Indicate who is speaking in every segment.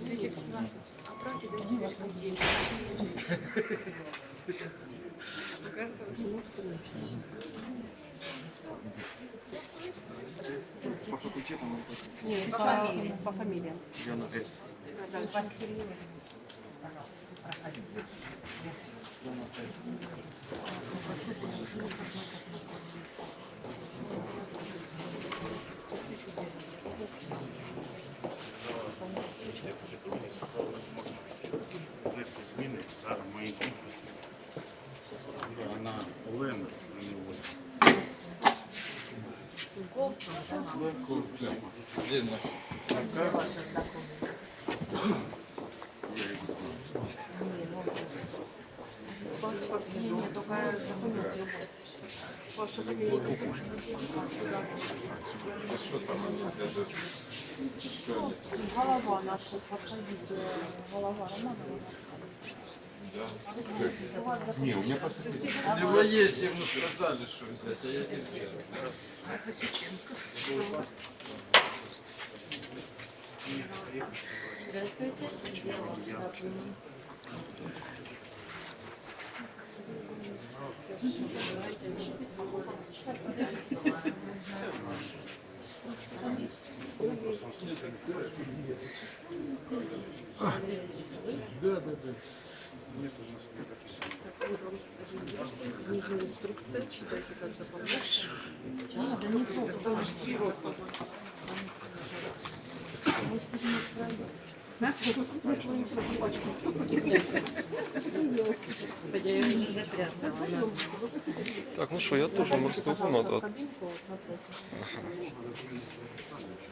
Speaker 1: Свидетельство о браке дайте людей.
Speaker 2: По факультетам
Speaker 3: Нет,
Speaker 4: По фамилии.
Speaker 3: По фамилии.
Speaker 2: Яна С.
Speaker 3: Да, Васильева.
Speaker 2: Яна С.
Speaker 5: внести зміни за моїм підписом. Вона Олена, а не Оля.
Speaker 4: Где ваши
Speaker 3: Голова наша, подходите. Голова Романова.
Speaker 6: Не, у меня просто
Speaker 7: Либо есть, ему сказали, что взять, а я не взял.
Speaker 4: Здравствуйте. Где ваш знакомый?
Speaker 5: Нет у нас не.
Speaker 3: Внизу инструкция, читайте, как заполнять. Господи, я уже запрятала.
Speaker 8: Так, ну что, я тоже.
Speaker 3: Кабинку вот напротив.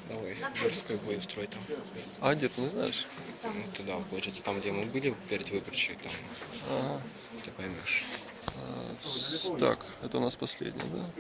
Speaker 6: Давай, морской бой устроить там.
Speaker 8: А где ты не знаешь?
Speaker 6: Ну, туда, получается, там, где мы были перед выборчей, там,
Speaker 8: Ага.
Speaker 6: ты поймешь.
Speaker 8: А, Так, это у нас последний, да?